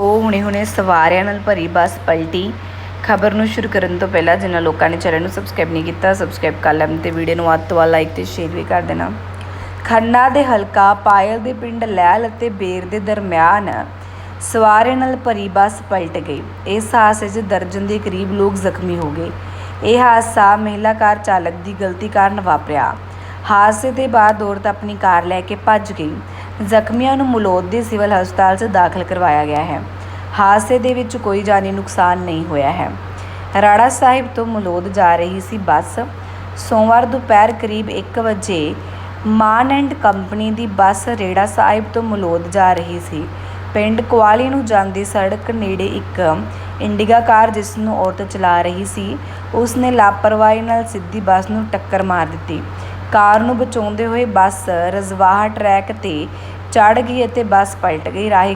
ਉਹ ਹੁਣੇ-ਹੁਣੇ ਸਵਾਰਿਆਂ ਨਾਲ ਭਰੀ ਬੱਸ ਪਲਟੀ। ਖਬਰ ਨੂੰ ਸ਼ੁਰੂ ਕਰਨ ਤੋਂ ਪਹਿਲਾਂ ਜਿਨ੍ਹਾਂ ਲੋਕਾਂ ਨੇ ਚੈਨਲ ਨੂੰ ਸਬਸਕ੍ਰਾਈਬ ਨਹੀਂ ਕੀਤਾ ਸਬਸਕ੍ਰਾਈਬ ਕਰ ਲੈਣ ਤੇ ਵੀਡੀਓ ਨੂੰ ਵੱਧ ਤੋਂ ਵੱਧ ਲਾਈਕ ਤੇ ਸ਼ੇਅਰ ਵੀ ਕਰ ਦੇਣਾ। ਖੰਨਾ ਦੇ ਹਲਕਾ ਪਾਇਲ ਦੇ ਪਿੰਡ ਲੈਲ ਅਤੇ ਬੇਰ ਦੇ ਦਰਮਿਆਨ ਸਵਾਰਿਆਂ ਨਾਲ ਭਰੀ ਬੱਸ ਪਲਟ ਗਈ। ਇਸ ਹਾਦਸੇ 'ਚ ਦਰਜਨ ਦੇ ਕਰੀਬ ਲੋਕ ਜ਼ਖਮੀ ਹੋ ਗਏ। ਇਹ ਹਾਦਸਾ ਮਹਿਲਾ ਕਾਰ ਚਾਲਕ ਦੀ ਗਲਤੀ ਕਾਰਨ ਵਾਪਰਿਆ। ਹਾਦਸੇ ਦੇ ਬਾਅਦ ਔਰਤ ਆਪਣੀ ਕਾਰ ਲੈ ਕੇ ਭੱਜ ਗਈ। ਜ਼ਖਮੀਆਂ ਨੂੰ ਮਲੌਦ ਦੇ ਸਿਵਲ ਹਸਪਤਾਲ 'ਚ ਦਾਖਲ ਕਰਵਾਇਆ ਗਿਆ ਹੈ। ਹਾਦਸੇ ਦੇ ਵਿੱਚ ਕੋਈ ਜਾਨੀ ਨੁਕਸਾਨ ਨਹੀਂ ਹੋਇਆ ਹੈ। ਰਾੜਾ ਸਾਹਿਬ ਤੋਂ ਮਲੌਦ ਜਾ ਰਹੀ ਸੀ ਬੱਸ। ਸੋਮਵਾਰ ਦੁਪਹਿਰ ਕਰੀਬ 1 ਵਜੇ ਮਾਨ ਐਂਡ ਕੰਪਨੀ ਦੀ ਬੱਸ ਰੇੜਾ ਸਾਹਿਬ ਤੋਂ ਮਲੌਦ ਜਾ ਰਹੀ ਸੀ। ਪਿੰਡ ਕੁਆਲੀ ਨੂੰ ਜਾਂਦੀ ਸੜਕ ਨੇੜੇ ਇੱਕ ਇੰਡੀਗਾ ਕਾਰ ਜਿਸ ਨੂੰ ਔਰਤ ਚਲਾ ਰਹੀ ਸੀ ਉਸ ਨੇ ਲਾਪਰਵਾਹੀ ਨਾਲ ਸਿੱਧੀ ਬੱਸ ਨੂੰ ਟੱਕਰ ਮਾਰ ਦਿੱਤੀ। ਕਾਰ ਨੂੰ ਬਚਾਉਂਦੇ ਹੋਏ ਬੱਸ ਰਜ਼ਵਾਹਾ ਟਰੈਕ ਤੇ ਚੜ੍ਹ ਗਈ ਅਤੇ ਬੱਸ ਪਲਟ ਗਈ। ਰਾਹਗੀਰਾਂ